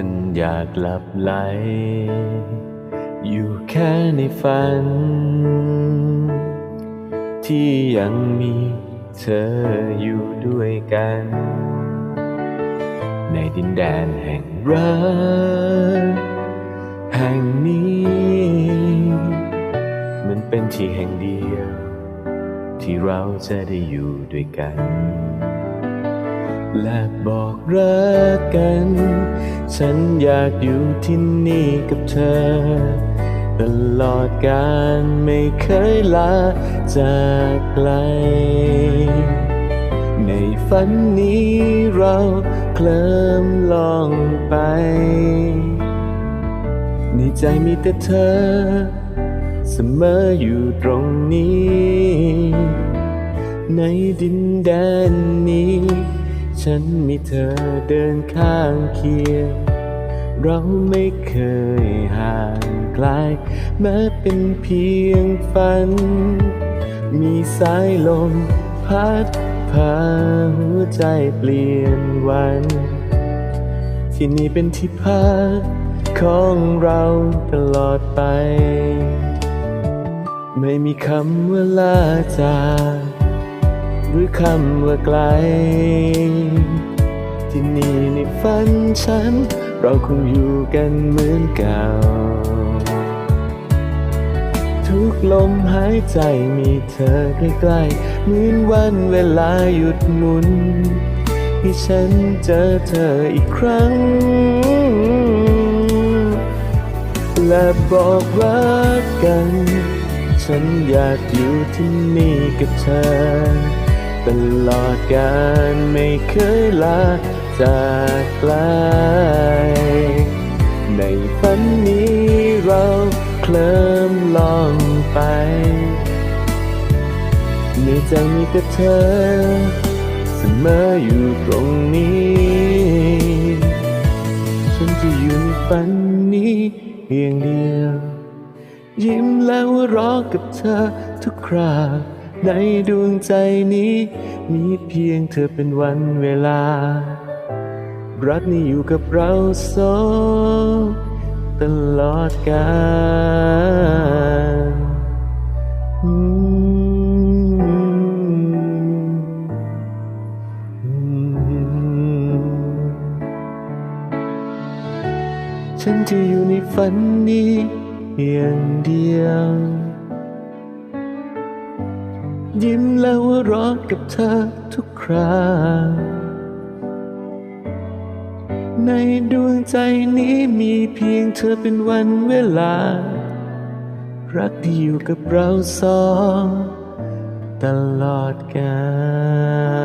ฉันอยากหลับไหล อยู่แค่ในฝัน ที่ยังมีเธออยู่ด้วยกัน ในดินแดนแห่งรักแห่งนี้ มันเป็นที่แห่งเดียว ที่เราจะได้อยู่ด้วยกัน และบอกรักกัน ฉันอยากอยู่ที่นี่กับเธอ ตลอดการไม่เคยลาจากไกล ในฝันนี้เราเคลิมลองไป ในใจมีแต่เธอ เสมออยู่ตรงนี้ ในดินแดนนี้ ฉันมีเธอเดินข้างเคียง เราไม่เคยห่างไกล แม้เป็นเพียงฝัน มีสายลมพัดพาหัวใจเปลี่ยนวัน ที่นี่เป็นที่พักของเราตลอดไป ไม่มีคำว่าลาจาก หรือคำว่าไกล ที่นี่ในฝันฉัน เราคงอยู่กันเหมือนเก่า ทุกลมหายใจมีเธอใกล้ๆเหมือนวันเวลาหยุดหมุน ให้ฉันเจอเธออีกครั้ง และบอกรักกัน ฉันอยากอยู่ที่นี่กับเธอ ตลอดการไม่เคยลาจากไกล ในฝันนี้เราเคลิ้มลองไปในใจมีแต่เธอ เสมออยู่ตรงนี้ ฉันจะอยู่ในฝันนี้เพียงเดียว ยิ้มแล้วหัวเรอกับเธอทุกครา ในดวงใจนี้ มีเพียงเธอเป็นวันเวลา รักนี้อยู่กับเราสองตลอดกาลฉันจะอยู่ในฝันนี้เพียงเดียว ยิ้มแล้วหัวเรอกับเธอทุกคราในดวงใจนี้มีเพียงเธอเป็นวันเวลา รักที่อยู่กับเราสอง ตลอดกาล